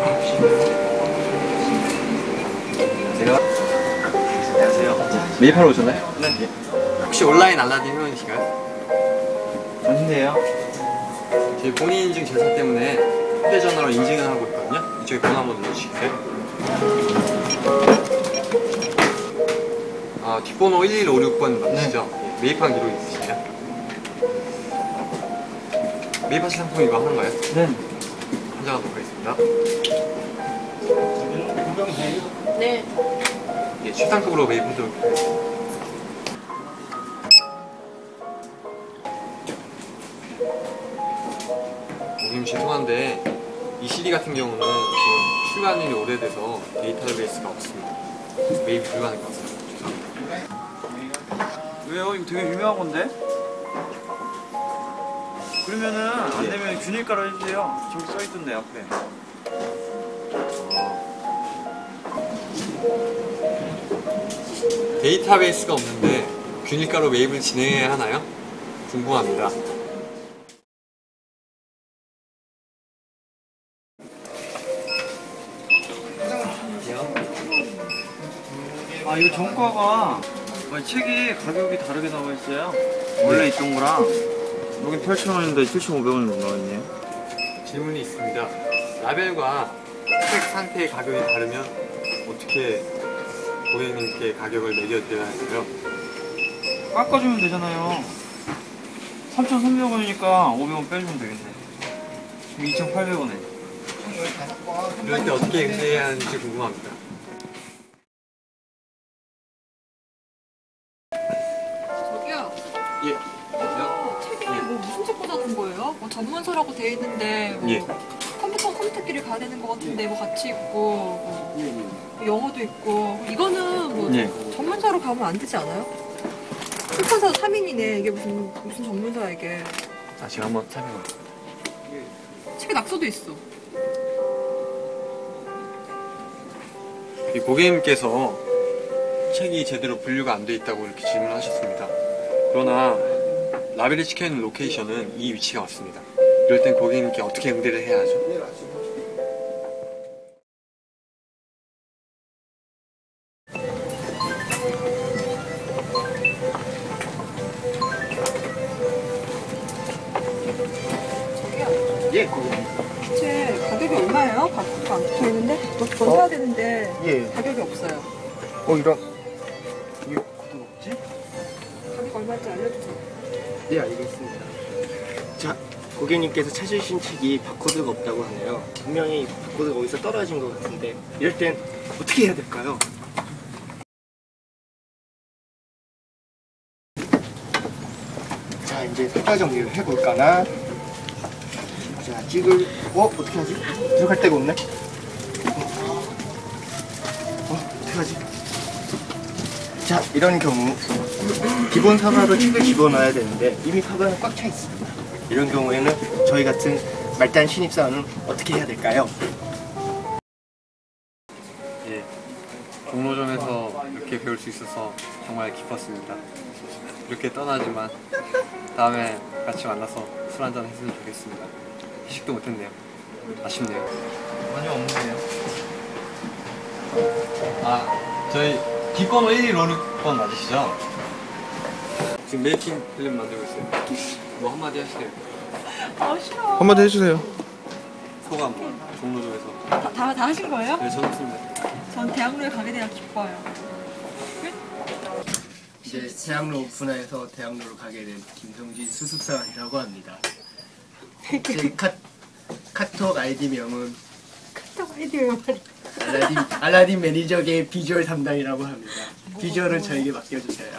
제가 안녕하세요. 매입하러 오셨나요? 네. 혹시 온라인 알라딘 회원이신가요? 아닌데요. 저희 본인 인증 절차 때문에 휴대전화로 인증을 하고 있거든요. 이쪽에 번호 한번 눌러주실까요? 아, 뒷번호 1156번 맞으시죠? 예, 매입한 기록 있으시나요? 매입하신 상품 이거 하는 거예요? 네. 한장하도록 하겠습니다. 네. 예, 최상급으로 매입하도록 하겠습니다. 고객님 죄송한데 이 CD 같은 경우는 지금 출간일이 오래돼서 데이터베이스가 없습니다. 매입 불가능한 것 같습니다. 죄송합니다. 왜요? 이거 되게 유명한 건데? 그러면은 안 예. 되면 균일가로 해주세요. 저기 써 있던데 앞에. 데이터베이스가 없는데 균일가로 매입을 진행해야 하나요? 궁금합니다. 아 이거 전과가 아니, 책이 가격이 다르게 나와 있어요. 원래 있던 거랑 여기 8,000원인데 7,500원으로 나와 있네요. 질문이 있습니다. 라벨과 책 상태의 가격이 다르면 어떻게 고객님께 가격을 매겨드려야 할까요? 깎아주면 되잖아요. 3,300원이니까 500원 빼주면 되겠네. 그럼 2,800원에. 이럴 때 어떻게 응대해야 하는지 궁금합니다. 뭐 전문서라고 돼 있는데 뭐 예. 컴퓨터 컴퓨터끼리 가야 되는 것 같은데 뭐 같이 있고 뭐 영어도 있고 이거는 뭐 예. 전문서로 가면 안 되지 않아요? 출판사 3인이네 이게 무슨 무슨 전문서야 이게 자, 제가 한번 설명을. 책에 낙서도 있어 이 고객님께서 책이 제대로 분류가 안 돼 있다고 이렇게 질문하셨습니다. 그러나 라벨이 찍혀 있는 로케이션은 이 위치가 맞습니다. 이럴 땐 고객님께 어떻게 응대를 해야 하죠? 예, 고객님. 책 가격이 얼마예요? 바꾸가 안 붙어 있는데 너 그거 사야 되는데 예. 가격이 없어요 어, 이런. 이거 없지? 가격 얼마인지 알려주세요 네, 알겠습니다. 자, 고객님께서 찾으신 책이 바코드가 없다고 하네요. 분명히 바코드가 어디서 떨어진 것 같은데, 이럴 땐 어떻게 해야 될까요? 자, 이제 숫자 정리를 해볼까나. 자, 찍을, 어, 어떻게 하지? 들어갈 데가 없네? 어, 어 어떻게 하지? 자, 이런 경우 기본 사과로 책을 집어넣어야 되는데 이미 사과는 꽉 차 있습니다. 이런 경우에는 저희 같은 말단 신입사원은 어떻게 해야 될까요? 예. 종로점에서 이렇게 배울 수 있어서 정말 기뻤습니다. 이렇게 떠나지만 다음에 같이 만나서 술 한잔 했으면 좋겠습니다. 휴식도 못했네요. 아쉽네요. 많이 없네요. 아, 저희 뒷번호 1156번 맞으시죠? 지금 메이킹 필름 만들고 있어요. 뭐 한마디 하시세요. 아 싫어 한마디 해주세요. 소감, 종로점에서. 다, 다, 다 하신 거예요? 네, 저는 없습니다. 전 대학로에 가게 되어 기뻐요 이제 대학로 오픈해서 대학로로 가게 된 김성진 수습사원이라고 합니다. 제 카, 카톡 아이디명은 카톡 아이디어 말이 알라딘, 알라딘 매니저계 비주얼 담당이라고 합니다. 비주얼은 저에게 맡겨주세요.